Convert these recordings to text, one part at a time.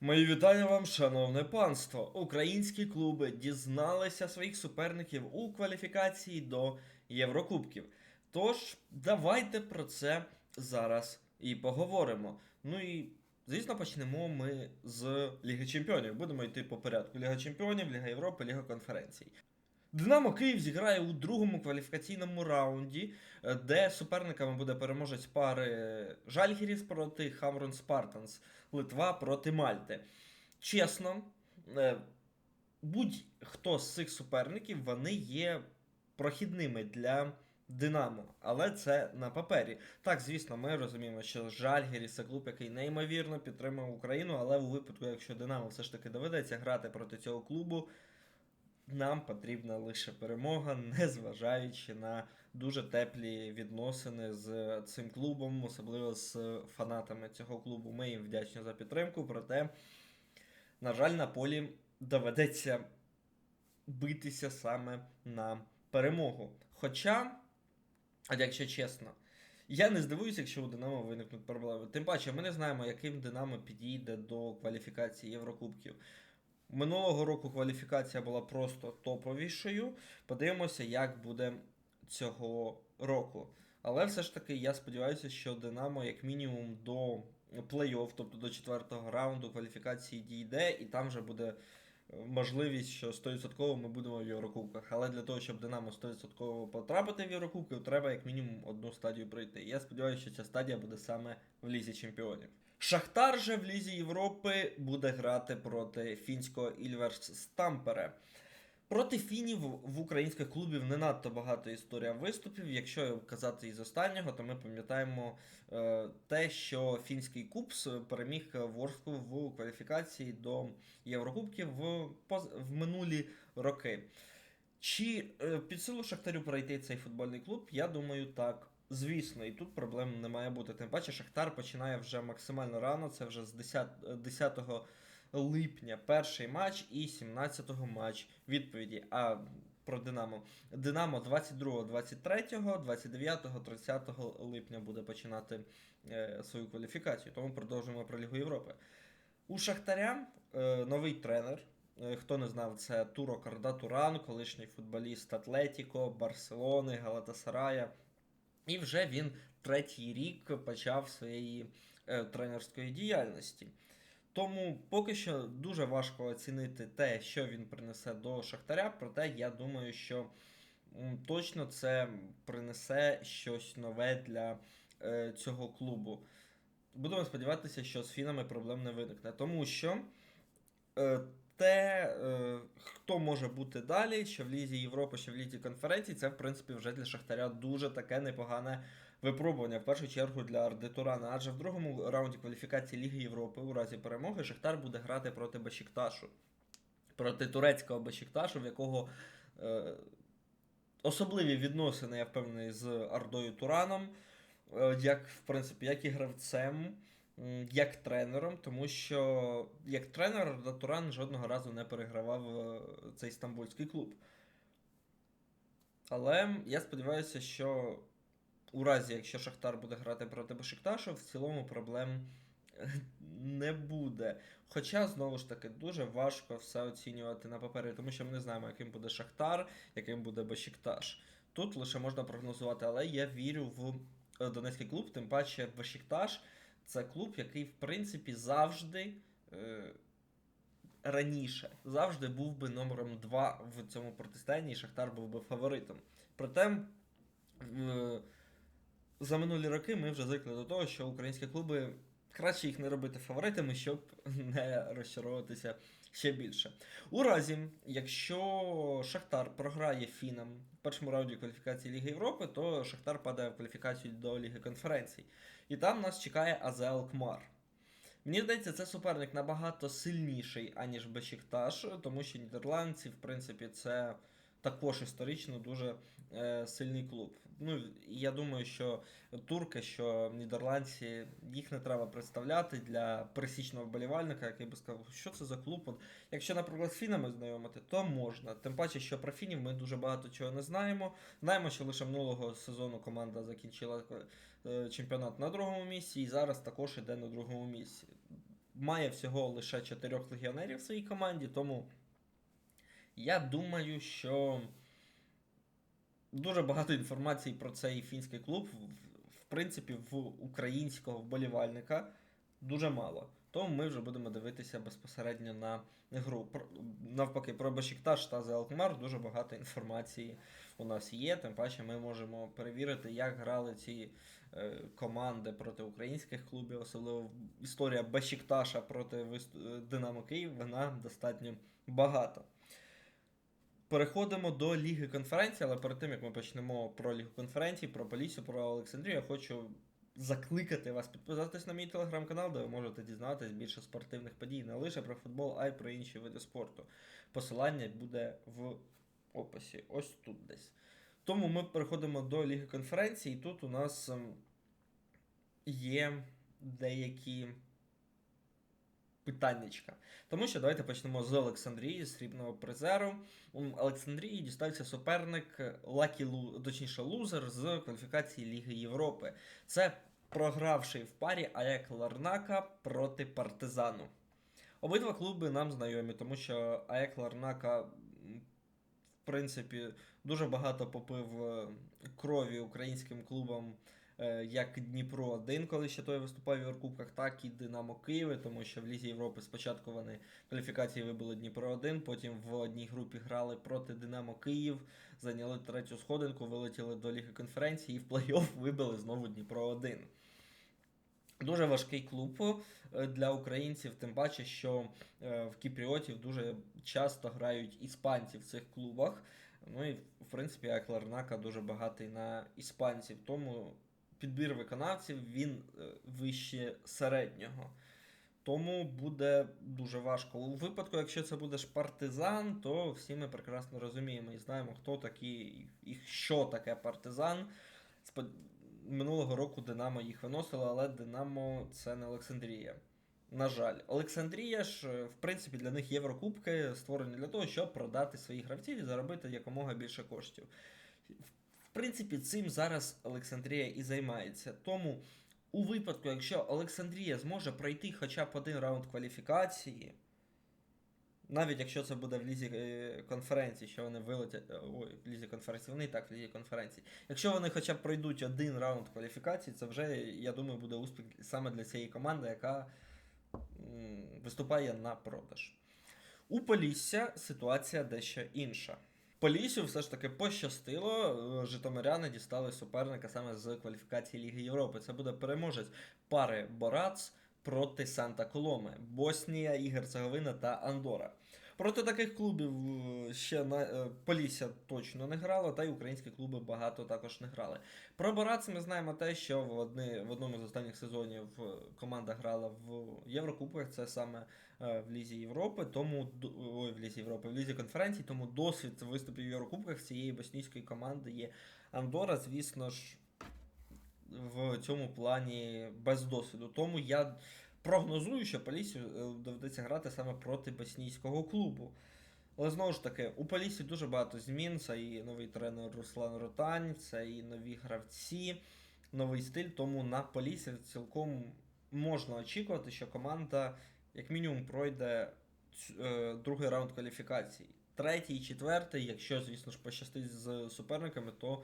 Мої вітання вам, шановне панство. Українські клуби дізналися своїх суперників у кваліфікації до Єврокубків. Тож, давайте про це зараз і поговоримо. Ну і, звісно, почнемо ми з Ліги Чемпіонів. Будемо йти по порядку: Ліга Чемпіонів, Ліга Європи, Ліга конференцій. Динамо Київ зіграє у другому кваліфікаційному раунді, е, де суперниками буде переможець пари Жальгіріс проти Хамрон Спартанс, Литва проти Мальти. Чесно, е, будь-хто з цих суперників вони є прохідними для Динамо, але це на папері. Так, звісно, ми розуміємо, що Жальгіріс це клуб, який неймовірно підтримав Україну, але у випадку, якщо Динамо все ж таки доведеться грати проти цього клубу, нам потрібна лише перемога, незважаючи на дуже теплі відносини з цим клубом, особливо з фанатами цього клубу. Ми їм вдячні за підтримку. Проте, на жаль, на полі доведеться битися саме на перемогу. Хоча, якщо чесно, я не здивуюся, якщо у Динамо виникнуть проблеми. Тим паче, ми не знаємо, яким Динамо підійде до кваліфікації Єврокубків. Минулого року кваліфікація була просто топовішою. Подивимося, як буде цього року. Але все ж таки я сподіваюся, що Динамо, як мінімум, до плей-офф, тобто до четвертого раунду кваліфікації дійде, і там вже буде е, можливість, що 100% ми будемо в Єврокубках. Але для того, щоб Динамо 100% потрапити в Єврокубки, треба як мінімум одну стадію пройти. Я сподіваюся, що ця стадія буде саме в Лізі Чемпіонів. Шахтар же в Лізі Європи буде грати проти фінського Ільверс Стампере. Проти фінів в українських клубів не надто багато історія виступів. Якщо казати із останнього, то ми пам'ятаємо е, те, що фінський купс переміг Ворску в кваліфікації до Єврокубків в, в минулі роки. Чи е, під силу Шахтарю пройти цей футбольний клуб? Я думаю, так. Звісно, і тут проблем не має бути. Тим паче, Шахтар починає вже максимально рано, це вже з 10, е, 10 липня перший матч і 17-го матч відповіді. А про Динамо. Динамо 22, 23, 29, 30 липня буде починати е, свою кваліфікацію. Тому продовжуємо про Лігу Європи. У Шахтаря е, новий тренер. Е, Хто не знав, це Туро Карда Туран, колишній футболіст Атлетіко, Барселони, Галатасарая. І вже він третій рік почав своєї е, тренерської діяльності. Тому поки що дуже важко оцінити те, що він принесе до Шахтаря. Проте я думаю, що точно це принесе щось нове для е, цього клубу. Будемо сподіватися, що з фінами проблем не виникне. Тому що е, те, е, хто може бути далі, що в Лізі Європи, що в Лізі конференції, це в принципі вже для Шахтаря дуже таке непогане випробування. В першу чергу для Ардетурана. Адже в другому раунді кваліфікації Ліги Європи у разі перемоги Шахтар буде грати проти Бешікташу. Проти турецького Бешікташу, в якого е, особливі відносини, я впевнений, з Ардою Тураном, е, як, в принципі, як і гравцем, як тренером, тому що як тренер Арда Туран жодного разу не перегравав е, цей стамбульський клуб. Але я сподіваюся, що у разі, якщо Шахтар буде грати проти Бешикташу, в цілому проблем е, не буде. Хоча, знову ж таки, дуже важко все оцінювати на папері, тому що ми не знаємо, яким буде Шахтар, яким буде Бешикташ. Тут лише можна прогнозувати, але я вірю в е, Донецький клуб, тим паче Бешикташ це клуб, який, в принципі, завжди. Е- Раніше завжди був би номером 2 в цьому протистоянні, і Шахтар був би фаворитом. Проте е, за минулі роки ми вже звикли до того, що українські клуби краще їх не робити фаворитами, щоб не розчаровуватися ще більше. У разі, якщо Шахтар програє фінам в першому раунді кваліфікації Ліги Європи, то Шахтар падає в кваліфікацію до Ліги конференцій. І там нас чекає Азел Кмар. Мені здається, це суперник набагато сильніший, аніж Бешікташ, тому що нідерландці, в принципі, це також історично дуже е, сильний клуб. Ну, я думаю, що турки, що нідерландці, їх не треба представляти для пересічного вболівальника, який би сказав, що це за клуб. От, якщо, наприклад, з фінами знайомити, то можна. Тим паче, що про фінів ми дуже багато чого не знаємо. Знаємо, що лише минулого сезону команда закінчила е, чемпіонат на другому місці, і зараз також іде на другому місці. має всього лише чотирьох легіонерів в своїй команді, тому я думаю, що дуже багато інформації про цей фінський клуб, в, принципі, в українського вболівальника дуже мало. Тому ми вже будемо дивитися безпосередньо на гру. Навпаки, про Бешікташ та за дуже багато інформації у нас є. Тим паче ми можемо перевірити, як грали ці е, команди проти українських клубів, особливо історія Бешікташа проти е, Динамо Київ, вона достатньо багата. Переходимо до Ліги конференцій, але перед тим як ми почнемо про Лігу конференцій, про Полісю, про Олександрію, я хочу закликати вас підписатись на мій телеграм-канал, де ви можете дізнатись більше спортивних подій не лише про футбол, а й про інші види спорту. Посилання буде в описі, ось тут десь. Тому ми переходимо до Ліги конференцій, і тут у нас ем, є деякі питаннячка. Тому що давайте почнемо з Олександрії, срібного призеру. У Олександрії дістався суперник Лакі Лу, точніше лузер з кваліфікації Ліги Європи. Це програвший в парі Аяк Ларнака проти Партизану. Обидва клуби нам знайомі, тому що Аяк Ларнака, в принципі, дуже багато попив е, крові українським клубам, як Дніпро 1, коли ще той виступав в Єврокубках, так і Динамо Києва, тому що в Лізі Європи спочатку вони кваліфікації вибили Дніпро 1, потім в одній групі грали проти Динамо Київ, зайняли третю сходинку, вилетіли до Ліги конференції і в плей-офф вибили знову Дніпро 1. Дуже важкий клуб е, для українців, тим паче, що е, в Кіпріотів дуже часто грають іспанці в цих клубах. Ну і в принципі, як Ларнака дуже багатий на іспанців. Тому підбір виконавців він е, вище середнього. Тому буде дуже важко. У випадку, якщо це буде партизан, то всі ми прекрасно розуміємо і знаємо, хто такий і що таке партизан. Минулого року Динамо їх виносило, але Динамо це не Олександрія. На жаль, Олександрія ж, е, в принципі, для них Єврокубки створені для того, щоб продати своїх гравців і заробити якомога більше коштів. Принципі, цим зараз Олександрія і займається. Тому у випадку, якщо Олександрія зможе пройти хоча б один раунд кваліфікації, навіть якщо це буде в лізі е, конференції, що вони вилетять. е, Ой, в лізі конференції, вони і так в лізі конференції. Якщо вони хоча б пройдуть один раунд кваліфікації, це вже, я думаю, буде успіх саме для цієї команди, яка виступає на продаж. У Полісся ситуація дещо інша. Полісю все ж таки пощастило. е, Житомиряни дістали суперника саме з кваліфікації Ліги Європи. Це буде переможець пари Борац проти Санта Коломи, Боснія і Герцеговина та Андора. Проти таких клубів е, ще на е, Полісся точно не грало, та й українські клуби багато також не грали. Про Борац ми знаємо те, що в, одни, в одному з останніх сезонів е, команда грала в Єврокубках, це саме в Лізі Європи, тому ой, в Лізі Європи, в Лізі конференції, тому досвід виступів в Єврокубках цієї боснійської команди є. Андора, звісно ж, в цьому плані без досвіду. Тому я прогнозую, що Полісі доведеться грати саме проти боснійського клубу. Але знову ж таки, у Полісі дуже багато змін. Це і новий тренер Руслан Ротань, це і нові гравці, новий стиль. Тому на Полісі цілком можна очікувати, що команда як мінімум пройде е, другий раунд кваліфікації. Третій, четвертий, якщо, звісно ж, пощастить з суперниками, то,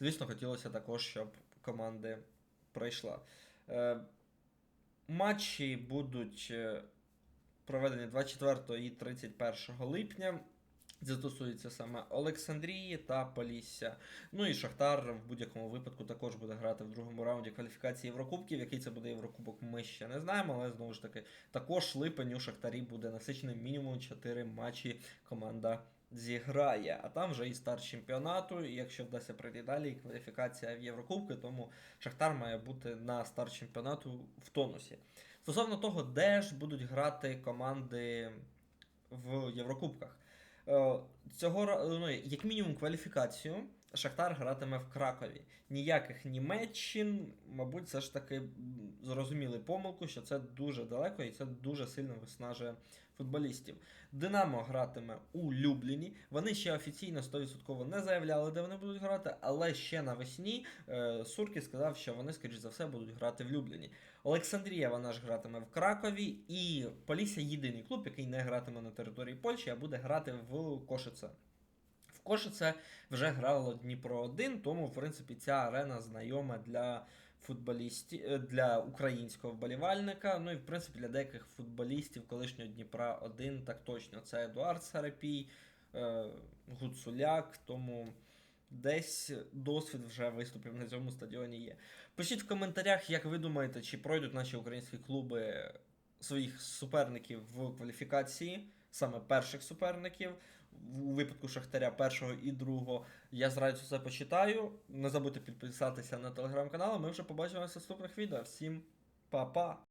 звісно, хотілося також, щоб команди пройшла. Матчі будуть е, проведені 24 і 31 липня. Це стосується саме Олександрії та Полісся. Ну і Шахтар в будь-якому випадку також буде грати в другому раунді кваліфікації Єврокубків. Який це буде Єврокубок, ми ще не знаємо, але знову ж таки, також липень у Шахтарі буде насичений мінімум 4 матчі команда зіграє. А там вже і старт чемпіонату. І якщо вдасться пройти далі, і кваліфікація в Єврокубки, тому Шахтар має бути на старт чемпіонату в тонусі. Стосовно того, де ж будуть грати команди в Єврокубках. Е, Цього ну, як мінімум кваліфікацію Шахтар гратиме в Кракові. Ніяких Німеччин, мабуть, все ж таки зрозуміли помилку, що це дуже далеко і це дуже сильно виснажує футболістів. Динамо гратиме у Любліні. Вони ще офіційно 100% не заявляли, де вони будуть грати, але ще навесні е, Сурки сказав, що вони, скоріш за все, будуть грати в Любліні. Олександрія вона ж гратиме в Кракові, і Полісся єдиний клуб, який не гратиме на території Польщі, а буде грати в Кошице. Кошице вже грало Дніпро 1, тому, в принципі, ця арена знайома для футболістів е, для українського вболівальника. Ну і в принципі для деяких футболістів колишнього Дніпра 1 так точно. Це Едуард Сарапій, е, Гуцуляк, тому десь досвід вже виступів на цьому стадіоні є. Пишіть в коментарях, як ви думаєте, чи пройдуть наші українські клуби своїх суперників в кваліфікації, саме перших суперників. У випадку Шахтаря першого і другого. Я з радістю це почитаю. Не забудьте підписатися на телеграм-канал. Ми вже побачимося в наступних відео. Всім па-па!